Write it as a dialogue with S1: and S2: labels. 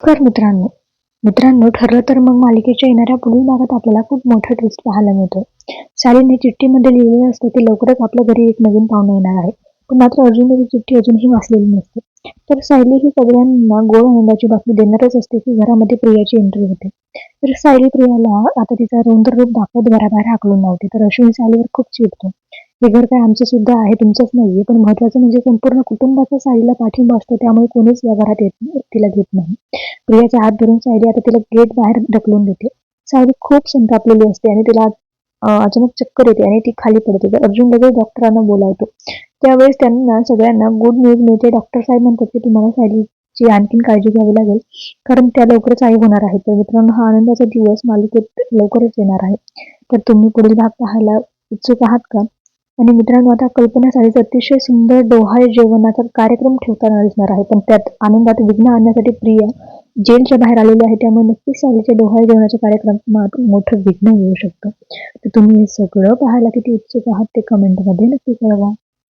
S1: कर मित्रांनो मित्रांनो ठरलं तर मग मालिकेच्या येणाऱ्या पुढील भागात आपल्याला खूप मोठा ट्विस्ट पाहायला मिळतो सालीने चिठ्ठीमध्ये लिहिलेलं असतं की लवकरच आपल्या घरी एक नवीन पाहुणा येणार आहे. पण मात्र अर्जुनने ती चिठ्ठी अजूनही वाचलेली नसते. तर सायली ही सगळ्यांना गोड आनंदाची बातमी देणारच असते की घरामध्ये प्रियाची एंट्री होते. तर सायली प्रियाला आता तिचा रौद्र रूप दाखवत घराबाहेर हाकलून लावते. तर अश्विन सायलीवर खूप चिडतो. हे घर काय आमचं सुद्धा आहे तुमचंच नाहीये. पण महत्वाचं म्हणजे संपूर्ण कुटुंबाचा सायलीला पाठिंबा असतो त्यामुळे कोणीच या घरात येत तिला घेत नाही. प्रियाचा हात धरून सायली आता तिला गेट बाहेर ढकलून देते. सायली खूप संतापलेली असते आणि तिला अचानक चक्कर येते आणि ती खाली पडते. तर अर्जुन लगेच डॉक्टरांना बोलावतो. त्यावेळेस त्यांना सगळ्यांना गुड न्यूज मिळते. डॉक्टर साहेब म्हणतात की तुम्हाला सायलीची आणखीन काळजी घ्यावी लागेल कारण त्या लवकरच आई होणार आहे तर मित्रांनो हा आनंदाचा दिवस मालिकेत लवकरच येणार आहे. तर तुम्ही पुढील भाग पाहायला इच्छुक आहात का? आणि मित्रांनो आता कल्पनासाठी अतिशय सुंदर डोहाळे जेवणाचा कार्यक्रम ठेवताना दिसणार आहे. पण त्यात आनंदात विघ्न आणण्यासाठी प्रिया जेलच्या बाहेर आलेली आहे. त्यामुळे नक्कीच सालीच्या डोहाळे जेवणाच्या कार्यक्रमात मोठं विघ्न येऊ शकतं. तर तुम्ही हे सगळं पाहायला किती इच्छुक आहात ते कमेंटमध्ये नक्की कळवा.